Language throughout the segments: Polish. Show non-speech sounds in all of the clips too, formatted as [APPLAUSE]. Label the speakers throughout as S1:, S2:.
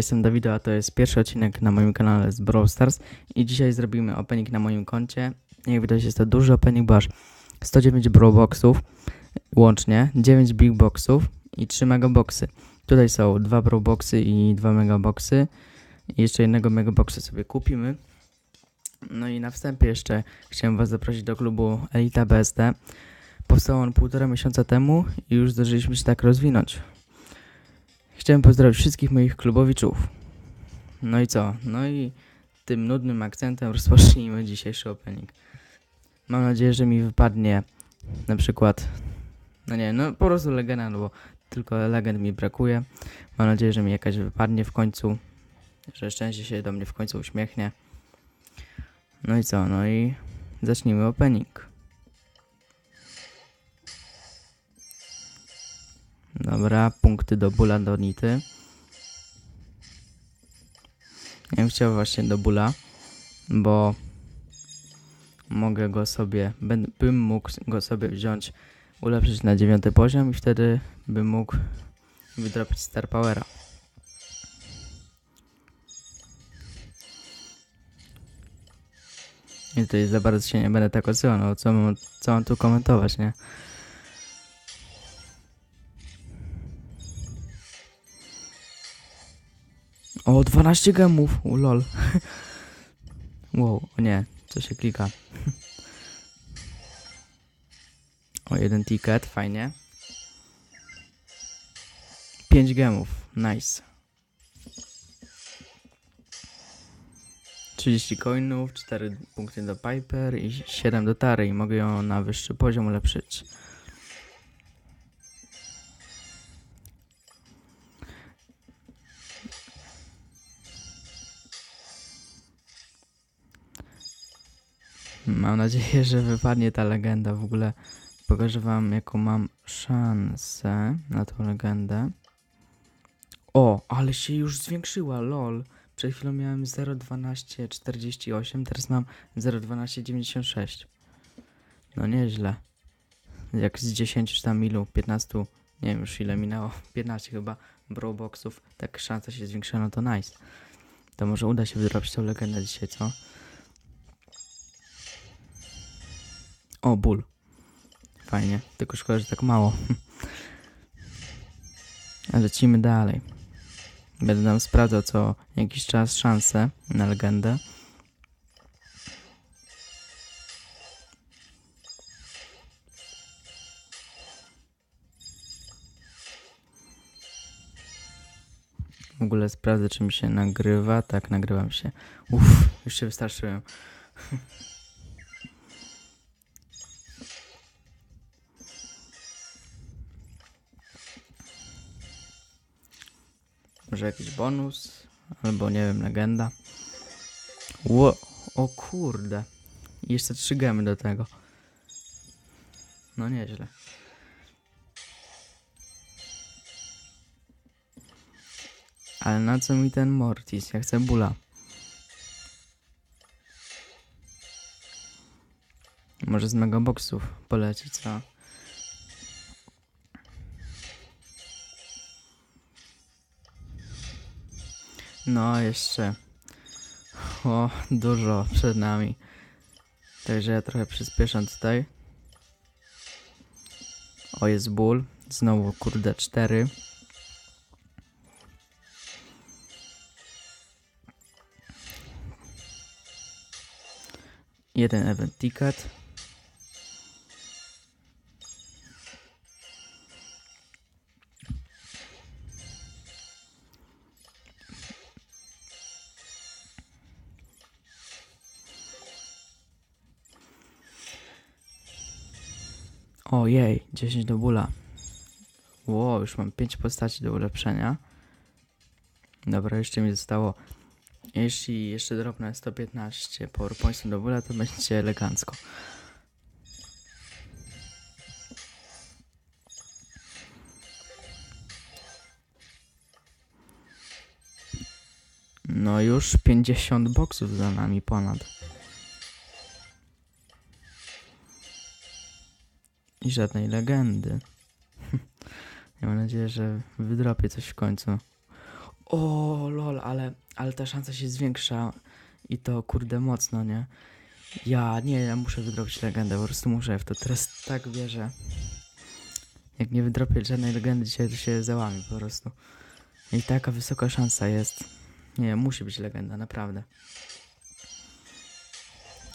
S1: jestem Dawido, a to jest pierwszy odcinek na moim kanale z Brawl Stars i dzisiaj zrobimy opening na moim koncie. Jak widać jest to duży opening, bo aż 109 Brawl Boxów łącznie, 9 Big Boxów i 3 Mega Boxy. Tutaj są dwa Brawl Boxy i dwa Mega Boxy jeszcze jednego Mega Boxa sobie kupimy. No i na wstępie jeszcze chciałem Was zaprosić do klubu Elita BSD. Powstał on półtora miesiąca temu i już zdążyliśmy się tak rozwinąć. Chciałem pozdrowić wszystkich moich klubowiczów. No i co? No i tym nudnym akcentem rozpocznijmy dzisiejszy opening. Mam nadzieję, że mi wypadnie na przykład, no nie, no po prostu legenda, no bo tylko legend mi brakuje. Mam nadzieję, że mi jakaś wypadnie w końcu, że szczęście się do mnie w końcu uśmiechnie. No i co? No i zacznijmy opening. Dobra, punkty do bula do nity. Ja bym chciał właśnie do bula, bo mogę go sobie, bym mógł go sobie wziąć, ulepszyć na dziewiąty poziom i wtedy bym mógł wydropić Star Powera. I tutaj za bardzo się nie będę tak odsyłał, no co mam, co mam tu komentować, nie? O, 12 gemów, u lol. [LAUGHS] wow, o nie, co się klika. o, jeden ticket, fajnie. 5 gemów, nice. 30 coinów, 4 punkty do Piper i 7 do Tary i mogę ją na wyższy poziom ulepszyć. Mam nadzieję, że wypadnie ta legenda. W ogóle pokażę wam, jaką mam szansę na tą legendę. O, ale się już zwiększyła, lol. Przed chwilą miałem 0,1248, teraz mam 0,1296. No nieźle. Jak z 10 czy tam ilu, 15, nie wiem już ile minęło, [LAUGHS] 15 chyba brawlboxów, tak szansa się zwiększyła, no to nice. To może uda się wydrobić tą legendę dzisiaj, co? O, ból. Fajnie, tylko szkoda, że tak mało. [LAUGHS] Lecimy dalej. Będę nam sprawdzał co jakiś czas szanse na legendę. W ogóle sprawdzę, czy mi się nagrywa. Tak, nagrywam się. Uff, już się wystarczyłem. [LAUGHS] Może jakiś bonus, albo nie wiem, legenda. Ło, o kurde. Jeszcze trzy gemy do tego. No nieźle. Ale na co mi ten Mortis? Ja chcę bula. Może z megaboxów polecić, co? No, jeszcze. O, dużo przed nami. Także ja trochę przyspieszam tutaj. O, jest ból. Znowu, kurde, cztery. Jeden event ticket. Ojej, 10 do bóla. Ło, już mam 5 postaci do ulepszenia. Dobra, jeszcze mi zostało. Jeśli jeszcze drobne 115 powerpointsów do bóla, to będzie elegancko. No już 50 boksów za nami ponad. I żadnej legendy. Ja mam nadzieję, że wydropię coś w końcu. O, lol, ale, ale ta szansa się zwiększa i to kurde mocno, nie? Ja, nie, ja muszę wydrobić legendę, po prostu muszę w to teraz tak wierzę. Jak nie wydropię żadnej legendy dzisiaj, to się załamie po prostu. I taka wysoka szansa jest. Nie, musi być legenda, naprawdę.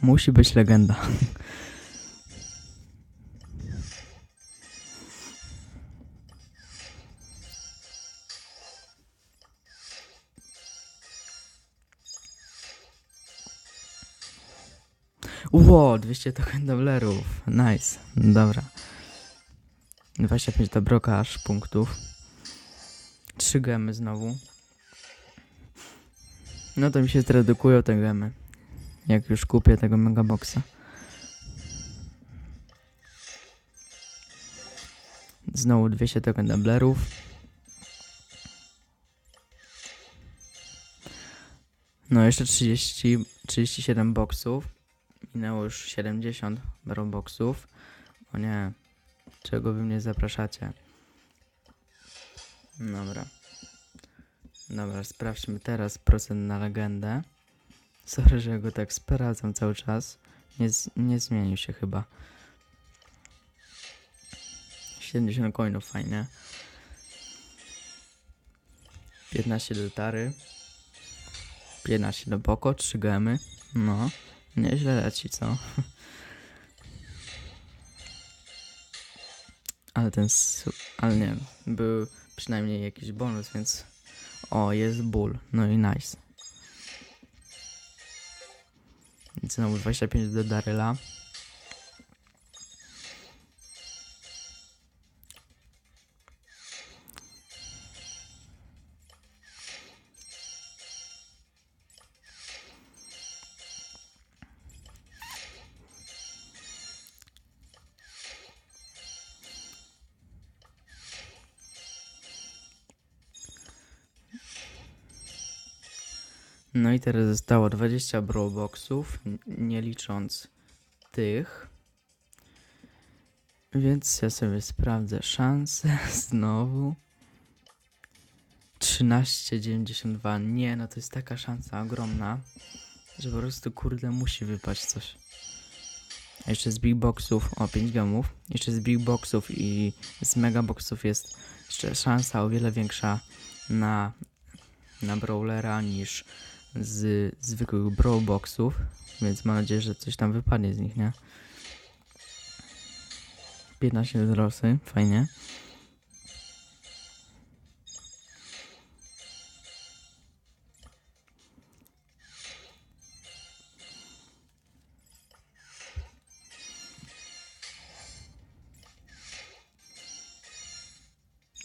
S1: Musi być legenda. Ło, 200 token doblerów. Nice. Dobra. 25 dobroka aż punktów. 3 gemy znowu. No to mi się zredukują te gemy. Jak już kupię tego megaboxa. Znowu 200 token doblerów. No jeszcze 30, 37 boxów. Minęło już 70 boxów. O nie, czego wy mnie zapraszacie? Dobra. Dobra, sprawdźmy teraz procent na legendę. Sorry, że go tak sprawdzam cały czas. Nie, nie zmienił się chyba. 70 coinów, fajnie. 15 do tary. 15 do boko, 3 gemy. No, nieźle leci, co? [LAUGHS] Ale ten, ale nie, był przynajmniej jakiś bonus, więc o, jest ból, no i nice. Znowu 25 do Daryla. No i teraz zostało 20 brawlboxów, n- nie licząc tych. Więc ja sobie sprawdzę szanse [LAUGHS] znowu. 13,92. Nie, no to jest taka szansa ogromna, że po prostu kurde musi wypaść coś. A jeszcze z big boxów, o 5 gemów, jeszcze z big boxów i z mega boxów jest jeszcze szansa o wiele większa na, na brawlera niż z zwykłych bro boxów, więc mam nadzieję, że coś tam wypadnie z nich, nie? 15 rosy, fajnie.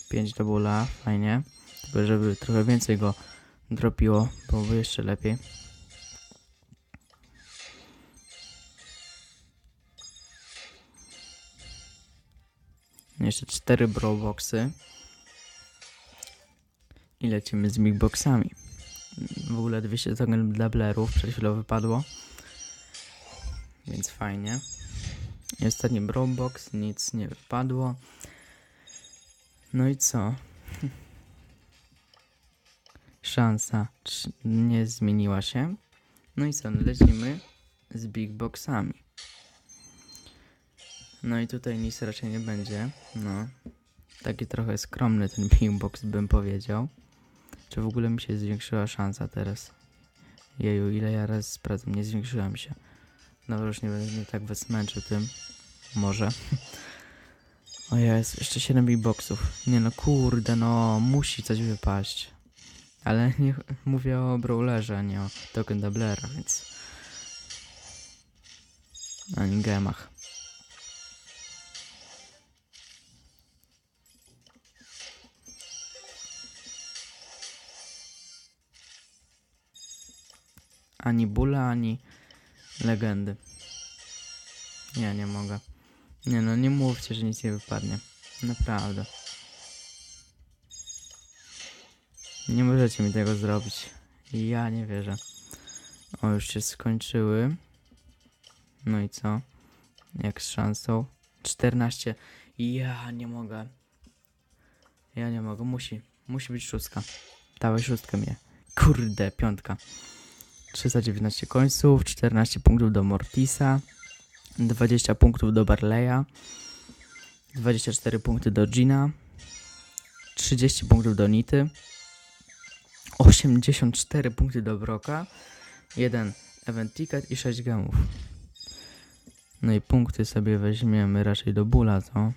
S1: Pięć do fajnie. Tylko żeby trochę więcej go dropiło, byłoby jeszcze lepiej. Jeszcze cztery brawlboxy. I lecimy z big boxami. W ogóle 200 token dla blerów przed chwilą wypadło. Więc fajnie. I ostatni brawlbox, nic nie wypadło. No i co? [LAUGHS] szansa nie zmieniła się. No i co, lecimy z big boxami. No i tutaj nic raczej nie będzie. No, taki trochę skromny ten [LAUGHS] big box bym powiedział. Czy w ogóle mi się zwiększyła szansa teraz? Jeju, ile ja raz sprawdzam, nie zwiększyła mi się. Dobra, już nie będę tak was męczył tym. Może. [LAUGHS] O jest, jeszcze 7 big boxów. Nie no, kurde, no, musi coś wypaść. Ale nie mówię o brawlerze, a nie o token doublera, więc... Ani gemach. Ani bóle, ani legendy. Nie, nie mogę. Nie no, nie mówcie, że nic nie wypadnie. Naprawdę. Nie możecie mi tego zrobić. Ja nie wierzę. O, już się skończyły. No i co? Jak z szansą? 14. Ja nie mogę. Ja nie mogę. Musi. Musi być szóstka. Dawaj szóstkę mnie. Kurde, piątka. 319 końców, 14 punktów do Mortisa, 20 punktów do Barleya, 24 punkty do Gina, 30 punktów do Nity, 84 punkty do Broka, 1 event ticket i 6 gemów. No i punkty sobie weźmiemy raczej do bóla, co?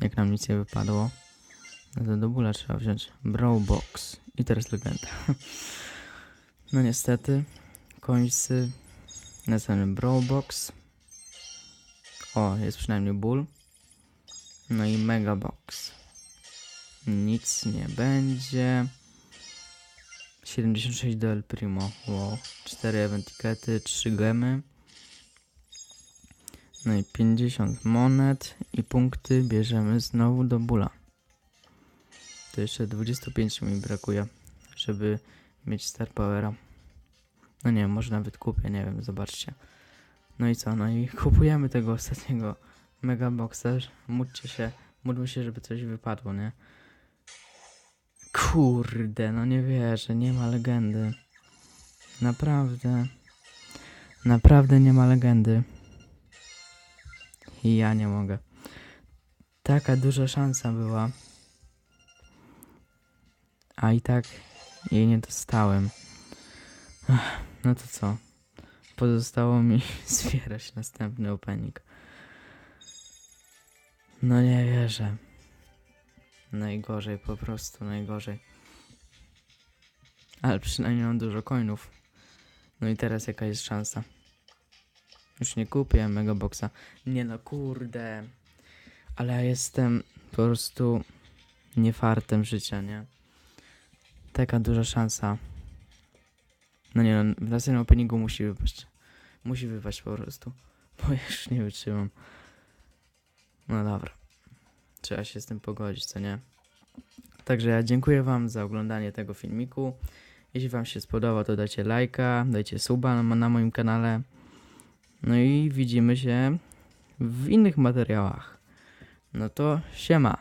S1: Jak nam nic nie wypadło. No to do bóla trzeba wziąć Brawl Box. I teraz legenda. [LAUGHS] No niestety, końcy. Następny Brawl Box. O, jest przynajmniej ból. No i Mega Box. Nic nie będzie. 76 do El Primo. Wow. 4 event tikety, 3 gemy. No i 50 monet i punkty bierzemy znowu do bóla. To jeszcze 25 mi brakuje, żeby mieć Star Powera. No nie może nawet kupię, nie wiem, zobaczcie. No i co, no i kupujemy tego ostatniego Mega Boxa. Módlcie się, módlmy się, żeby coś wypadło, nie? Kurde, no nie wierzę, nie ma legendy. Naprawdę. Naprawdę nie ma legendy. I ja nie mogę. Taka duża szansa była. A i tak jej nie dostałem. No to co? Pozostało mi [LAUGHS] zbierać następny opening. No nie wierzę. Najgorzej, po prostu najgorzej. Ale przynajmniej mam dużo coinów. No i teraz jaka jest szansa? Już nie kupię Megaboxa. Nie no, kurde. Ale ja jestem po prostu niefartem życia, nie? Taka duża szansa. No nie no, w następnym openingu musi wypaść. Musi wypaść po prostu. Bo już nie wytrzymam. No dobra. Trzeba się z tym pogodzić, co nie? Także ja dziękuję wam za oglądanie tego filmiku. Jeśli wam się spodobał, to dajcie lajka, dajcie suba na, na moim kanale. No i widzimy się w innych materiałach. No to siema.